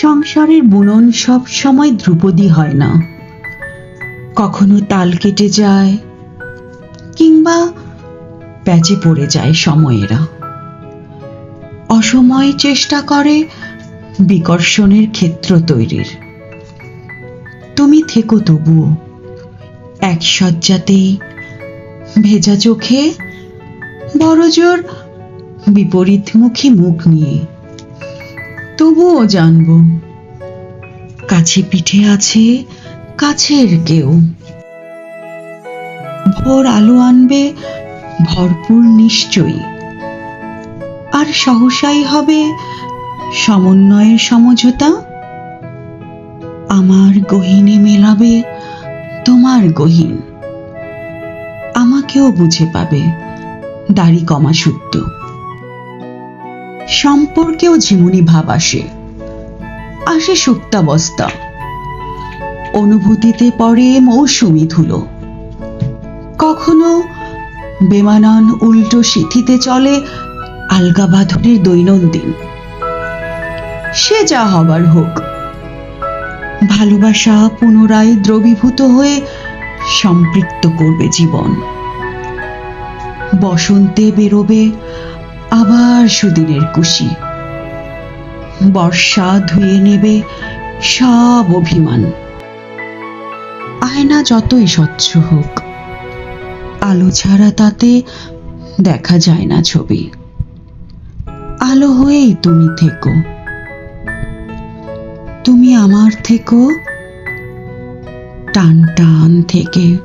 সংসারের বুনন সব সময় ধ্রুপদী হয় না। কখনো তাল কেটে যায়, কিংবা প্যাচে পড়ে যায় সময়েরা। অসময় চেষ্টা করে বিকর্ষণের ক্ষেত্র তৈরির। তুমি থেকো তবুও, এক শয্যাতেই ভেজা চোখে বড়জোর বিপরীতমুখী মুখ নিয়ে। তবুও জানব। কাছে পিঠে আছে, কাছের কেউ। ভোর আলো আনবে, ভরপুর নিশ্চয়ই। আর সহসাই হবে সমন্বয়ের সমঝোতা? আমার গহিনে মেলাবে তোমার গহীন। আমাকেও বুঝে পাবে দাড়ি কমা সূত্র সম্পর্কেও ঝিমুনি ভাব আসে। আসে সুপ্তাবস্থা। অনুভূতিতে পড়ে মৌসুমি ধুলো। কখনো বেমানান উল্টো সিথিতে চলে আলগা দৈনন্দিন। সে যা হবার হোক। ভালোবাসা পুনরায় দ্রবীভূত হয়ে সম্পৃক্ত করবে জীবন। বসন্তে বেরোবে আবার সুদিনের কুশি। বর্ষা ধুয়ে নেবে সব অভিমান। আয়না যতই স্বচ্ছ হোক, আলো ছাড়া তাতে দেখা যায় না ছবি। আলো হয়েই তুমি থেকো। তুমি আমার থেকো। টান টান থেকে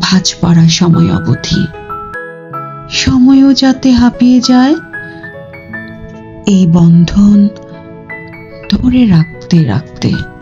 ভাঁজ পড়া সময় অবধি। সময়ও যাতে হাঁপিয়ে যায় এই বন্ধন ধরে রাখতে রাখতে।